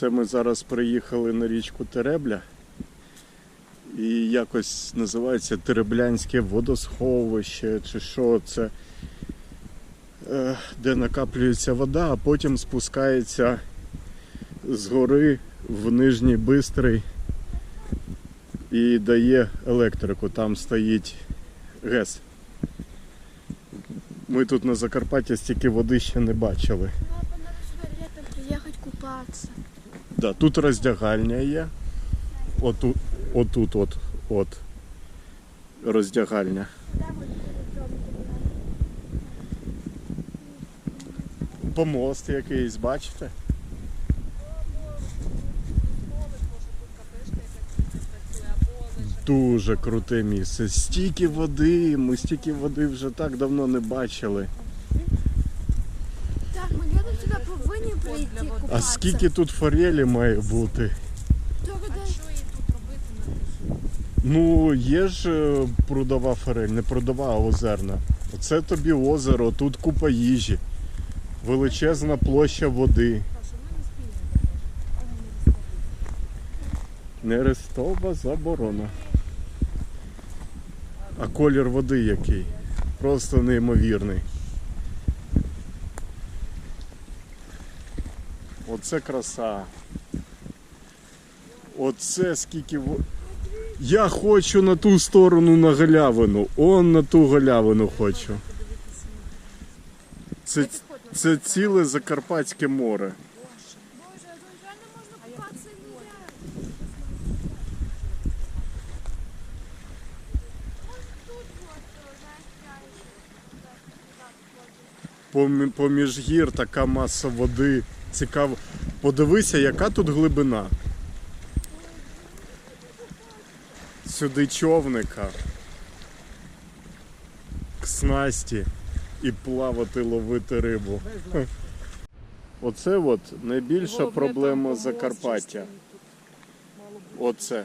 Це ми зараз приїхали на річку Теребля. І якось називається Тереблянське водосховище, чи що це, е, де накаплюється вода, а потім спускається з гори в Нижній Бистрий і дає електрику. Там стоїть ГЕС. Ми тут на Закарпатті стільки води ще не бачили. Папа, надо сюда летом приехать купаться. Да, тут роздягальня є. Отут, отут от, от роздягальня. Помост якийсь, бачите? Дуже круте місце. Стільки води, ми стільки води вже так давно не бачили. А скільки тут форелі має бути? Ну, є ж е, прудова форель, не прудова, а озерна. Оце тобі озеро, тут купа їжі, величезна площа води. Нерестова заборона. А колір води який? Просто неймовірний. Оце краса. Оце скільки. Я хочу на ту сторону на галявину. Он на ту галявину хочу. Це, це ціле Закарпатське море. Поміж гір така маса води. Цікаво. Подивися, яка тут глибина. Сюди човника. К снасті і плавати, ловити рибу. Оце от найбільша проблема Закарпаття. Оце.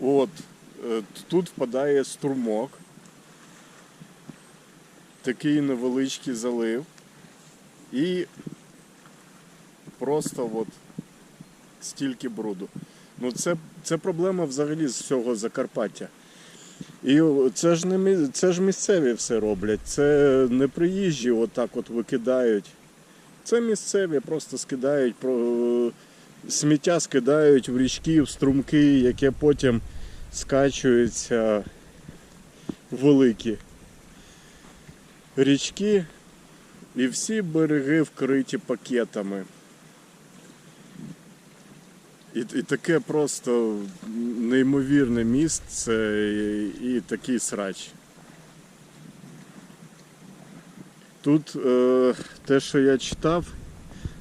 От. е, Тут впадає струмок. Такий невеличкий залив. І просто от стільки бруду. Ну це, це проблема взагалі з всього Закарпаття. І це ж не це ж місцеві все роблять. Це не приїжджі отак от викидають. Це місцеві просто скидають сміття скидають в річки, в струмки, яке потім скачуються великі річки, і всі береги вкриті пакетами. І, і таке просто неймовірне місце і, і такий срач. Тут е, те, що я читав,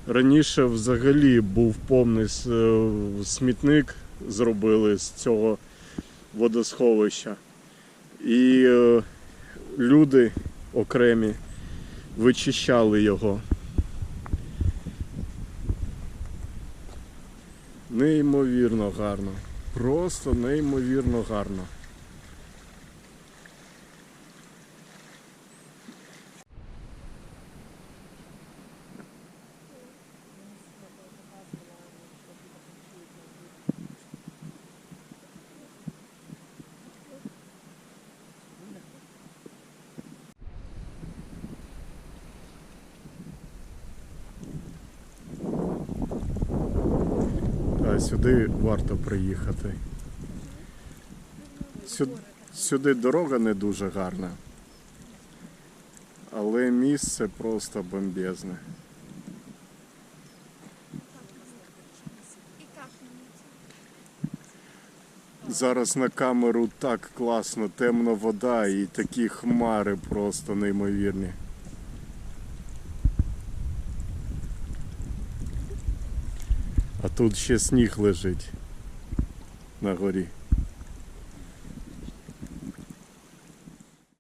раніше взагалі був повний е, смітник, зробили з цього водосховища. І е, люди окремі вичищали його. Неймовірно гарно. Просто неймовірно гарно. Сюди варто приїхати. Сюди, сюди дорога не дуже гарна. Але місце просто бомбезне. Зараз на камеру так класно, темна вода і такі хмари просто неймовірні. А тут ще сніг лежить на горі.